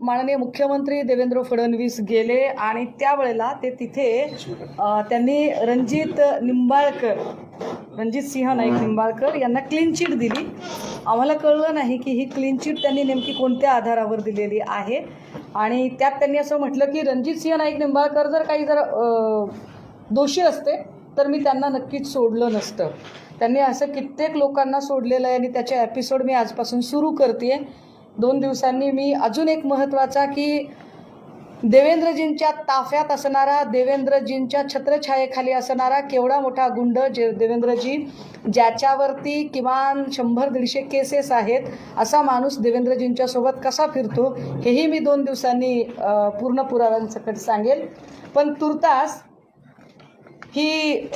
माननीय मुख्यमंत्री देवेंद्र फडणवीस गेले आणि त्यावेळेला ते तिथे त्यांनी रणजित निंबाळकर रणजित सिंह नाईक निंबाळकर यांना क्लीन चिट दिली. आम्हाला कळलं नाही की ही क्लीन चिट त्यांनी नेमकी कोणत्या आधारावर दिलेली आहे. आणि त्यात त्यांनी असं म्हटलं की रणजित सिंह नाईक निंबाळकर जर काही जर दोषी असते तर मी त्यांना नक्कीच सोडलं नसतं. त्यांनी असं कित्येक लोकांना सोडलेलं आहे आणि त्याचे एपिसोड मी आजपासून सुरू करते दोन दिवसांनी मी अजून एक महत्त्वाचा की देवेंद्रजींच्या ताफ्यात असणारा देवेंद्रजींच्या छत्रछायेखाली असणारा केवढा मोठा गुंड जे देवेंद्रजी ज्याच्यावरती किमान शंभर दीडशे केसेस आहेत असा माणूस देवेंद्रजींच्या सोबत कसा फिरतो हेही मी दोन दिवसांनी पूर्ण पुराव्यांसकट सांगेल. पण तुर्तास ही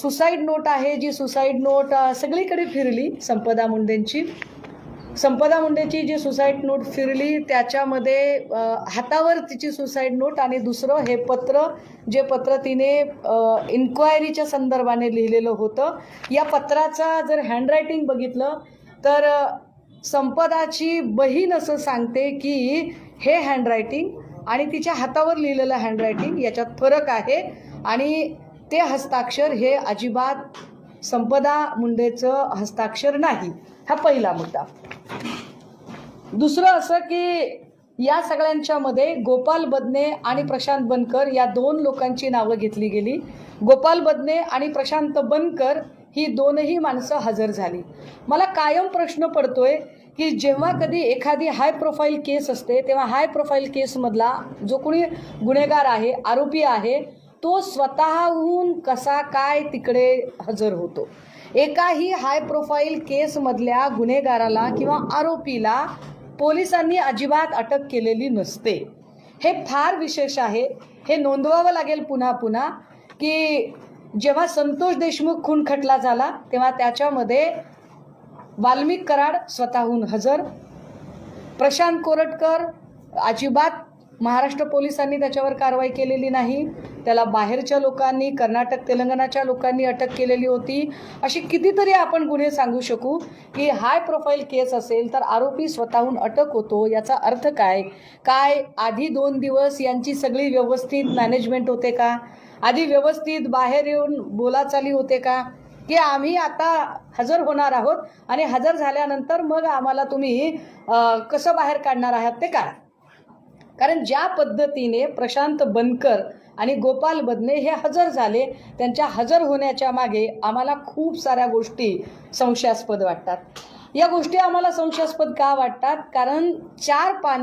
सुसाईड नोट आहे जी सुसाईड नोट सगळीकडे फिरली संपदा मुंडेंची. संपदा मुंडेची जी सुसाईड नोट फिरली त्याच्यामध्ये हातावर तिची सुसाईड नोट आणि दुसरं हे पत्र जे पत्र तिने इन्क्वायरीच्या संदर्भाने लिहिलेलं होतं. या पत्राचा जर हँडरायटिंग बघितलं तर संपदाची बहीण असं सांगते की हे हँडरायटिंग आणि तिच्या हातावर लिहिलेलं हँडरायटिंग याच्यात फरक आहे आणि ते हस्ताक्षर हे अजिबात संपदा मुंडेचं हस्ताक्षर नाही. हा पहिला मुद्दा. दुसरं असं की या सगळ्यांच्या मध्ये गोपाल बदने आणि प्रशांत बनकर या दोन लोकांची नावं घेतली गेली. गोपाल बदने आणि प्रशांत बनकर ही दोनही माणसं हजर झाली. मला कायम प्रश्न पडतोय की जेव्हा कधी एखादी हाय प्रोफाईल केस असते तेव्हा हाय प्रोफाईल केसमधला जो कोणी गुन्हेगार आहे आरोपी आहे तो स्वतःहून कसा काय तिकडे हजर होतो? एकाही हाय प्रोफाईल केसमधल्या गुन्हेगाराला किंवा आरोपीला पोलिसांनी अजिबात अटक केलेली नसते. हे फार विशेष आहे. हे नोंदवावं लागेल पुन्हा पुन्हा की जेव्हा संतोष देशमुख खून खटला झाला तेव्हा त्याच्यामध्ये वाल्मिक कराड स्वतःहून हजर प्रशांत कोरटकर अजिबात महाराष्ट्र पोलिसांनी त्याच्यावर कारवाई केलेली नाही. त्याला बाहेरच्या लोकांनी कर्नाटक तेलंगणाच्या लोकांनी अटक केलेली होती. अशी कितीतरी आपण गुन्हे सांगू शकू की हाय प्रोफाईल केस असेल तर आरोपी स्वतःहून अटक होतो याचा अर्थ काय? काय आधी दोन दिवस यांची सगळी व्यवस्थित मॅनेजमेंट होते का? आधी व्यवस्थित बाहेर येऊन बोलाचाली होते का? की आम्ही आता हजर होणार आहोत आणि हजर झाल्यानंतर मग आम्हाला तुम्ही कसं बाहेर काढणार आहात ते काढा कारण ज्या पद्धतीने प्रशांत बनकर आणि गोपाल बदने हे हजर झाले त्यांच्या हजर होण्याच्या मागे आम्हाला खूप साऱ्या गोष्टी संशयास्पद वाटतात. या गोष्टी आम्हाला संशयास्पद का वाटतात? कारण चार पाणी